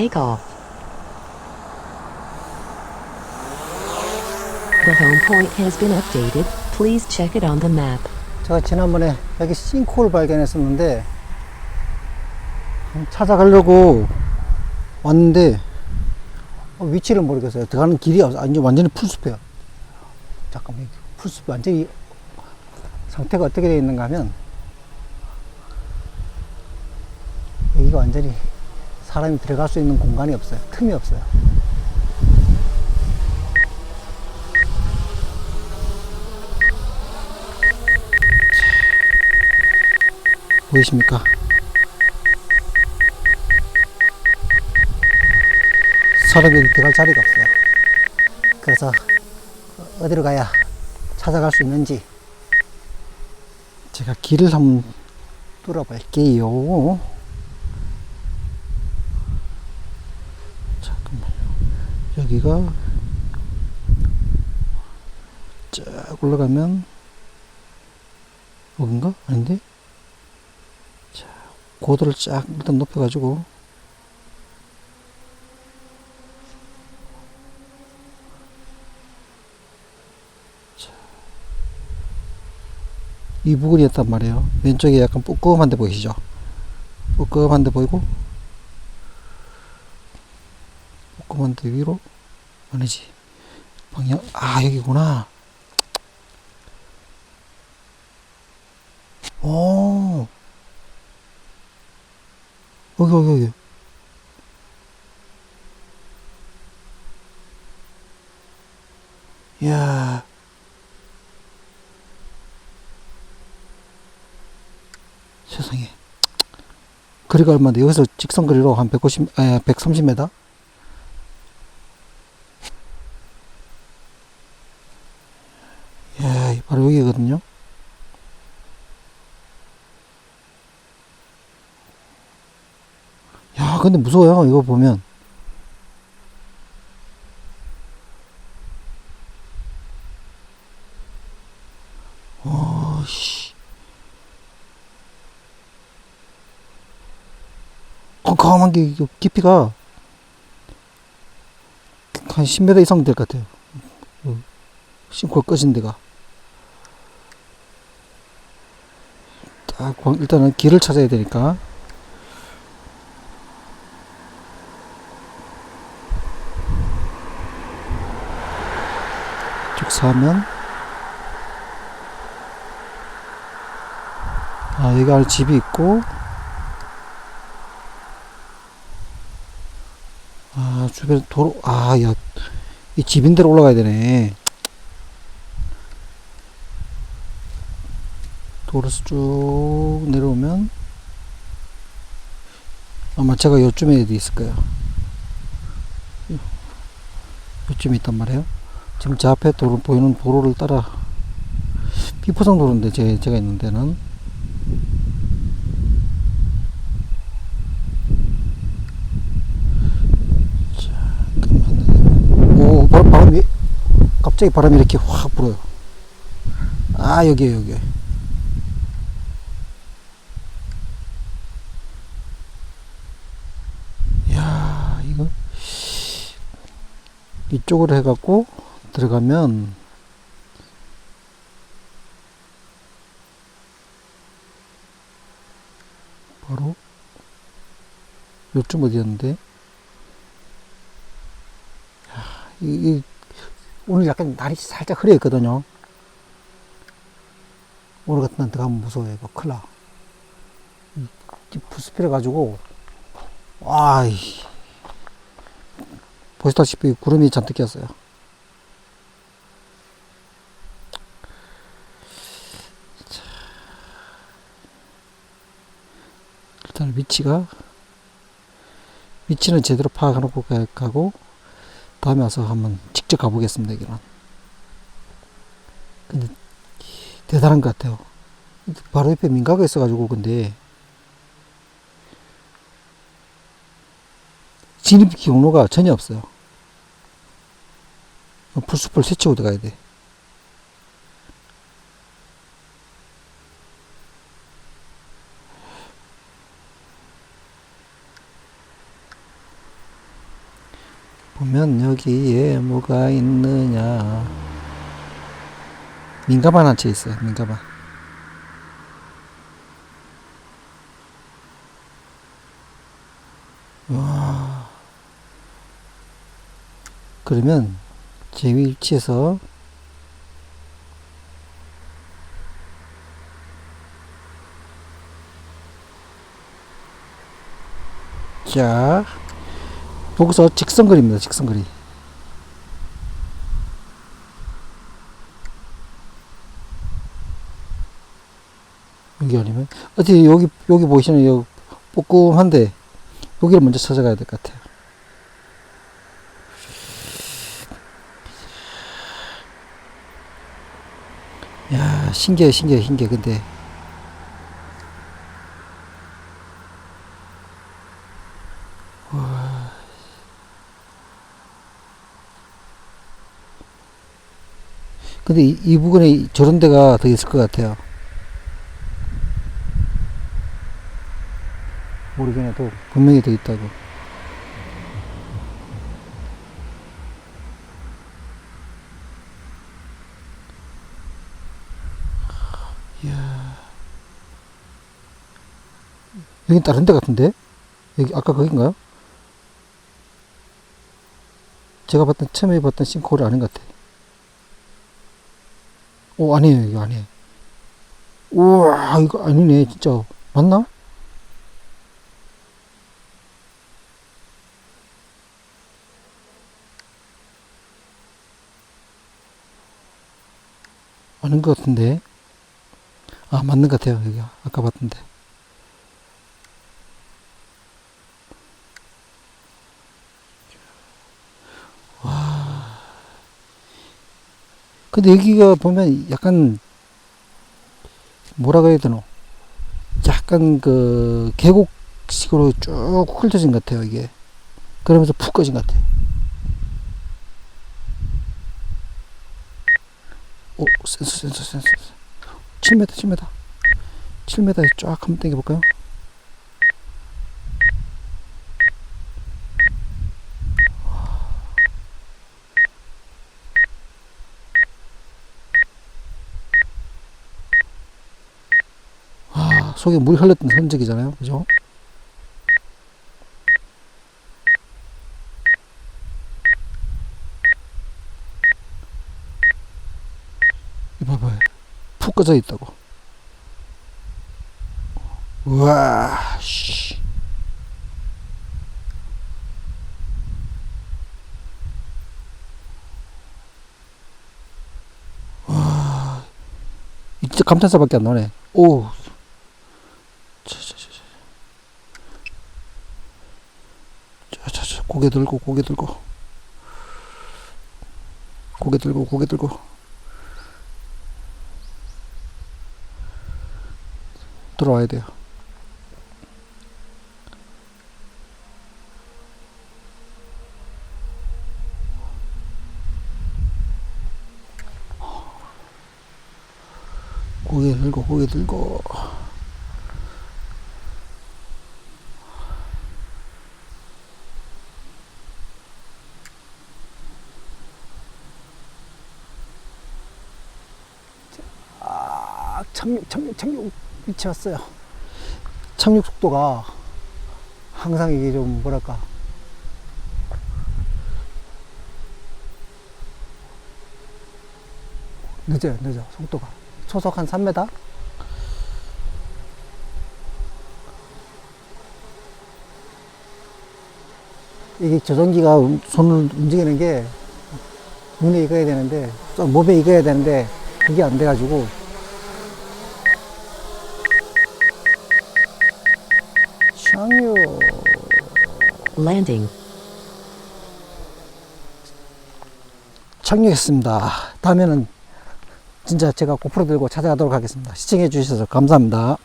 take off. The home point has been updated. Please check it on the map. 제가 지난번에 여기 싱크홀 발견했었는데 찾아가려고 왔는데 어, 위치를 모르겠어요. 들어가는 길이 없어. 아니 완전히 풀숲이에요. 잠깐만 풀숲 완전히 상태가 어떻게 되어 있는가 하면 여기가 완전히 사람이 들어갈 수 있는 공간이 없어요. 틈이 없어요. 보이십니까? 사람이 들어갈 자리가 없어요. 그래서 어디로 가야 찾아갈 수 있는지 제가 길을 한번 뚫어볼게요. 여기가 쫙 올라가면 여긴가? 아닌데? 고도를 쫙 일단 높여가지고 자, 이 부분이었단 말이에요. 왼쪽에 약간 뿌끔한 데 보이시죠? 뿌끔한 데 보이고 뿌끔한 데 위로 아니지. 방향 아 여기구나. 오. 여기 여기 여기. 이야. 세상에. 거리가 얼마인데? 여기서 직선 거리로 한 150, 에, 130m 예, 바로 여기거든요 야, 근데 무서워요. 이거 보면. 어, 씨. 컴컴한 게 깊이가 한 10m 이상 될 것 같아요. 어, 싱크홀 꺼진 데가. 딱, 광- 일단은 길을 찾아야 되니까. 쭉 사면. 아 여기 안에 집이 있고. 아 주변 도로 아야이 집인대로 올라가야 되네 도로에서 쭉 내려오면 아마 제가 요쯤에 어디 있을 거예요? 요쯤에 있단 말이에요. 지금 제 앞에 도로 보이는 도로를 따라 비포장 도로인데 제, 제가 있는 데는. 갑자기 바람이 이렇게 확 불어요. 아 여기에요 여기 야 이거 이쪽으로 해갖고 들어가면 바로 요쯤 어디였는데? 야, 이, 이 오늘 약간 날이 살짝 흐려 있거든요. 오늘 같은 날 들어가면 무서워요 이거 큰일 나. 부스피래 가지고 와이 보시다시피 구름이 잔뜩 꼈어요. 일단 위치가 위치는 제대로 파악해놓고 가- 가고 다음에 와서 한번 직접 가보겠습니다 여기는. 근데 대단한 것 같아요. 바로 옆에 민가가 있어가지고 근데 진입 경로가 전혀 없어요 풀숲을 세치고 들어가야 돼 보면 여기에 뭐가 있느냐. 민가만 한채 있어요, 민가만. 와. 그러면 제 위치에서 자, 여기서 직선거리입니다. 직선거리. 여기 아니면 어떻게 여기 여기 보시는 여기 뽀끔한데 여기를 먼저 찾아가야 될 것 같아요. 야 신기해 신기해 신기해 근데 근데 이, 이 부근에 저런 데가 더 있을 것 같아요. 모르긴 해도 분명히 더 있다고. 이야. 여긴 다른 데 같은데? 여기 아까 거긴가요? 제가 봤던 처음에 봤던 싱크홀이 아닌 것 같아. 오 아니에요 이거 아니에요. 우와 이거 아니네 진짜 맞나? 아닌 것 같은데. 아, 맞는 것 같아요, 여기. 아까 봤던데. 와. 근데 여기가 보면 약간, 뭐라 그래야 되노? 약간 그, 계곡식으로 쭉 훑어진 것 같아요, 이게. 그러면서 푹 꺼진 것 같아요. 오, 센서, 센서, 센서. 7m, 7m. 7m에 쫙 한번 당겨볼까요? 와, 속에 물 흘렀던 흔적이잖아요. 그죠? 이거 봐봐요. 푹 꺼져 있다고. 우와, 씨. 와, 이 진짜 감탄사밖에 안 나오네. 오. 고개 들고, 고개 들고. 고개 들고, 고개 들고. 들어와야 돼요. 고개 들고 고개 들고 아 착륙 착륙 착륙 위치 왔어요. 착륙 속도가 항상 이게 좀 뭐랄까. 늦어요 늦어 속도가. 초속 한 3m 이게 조종기가 음- 손을 움직이는 게 눈에 익어야 되는데 또 몸에 익어야 되는데 그게 안 돼가지고 Landing. 착륙했습니다. 다음에는 진짜 제가 고프로 들고 찾아가도록 하겠습니다. 시청해 주셔서 감사합니다.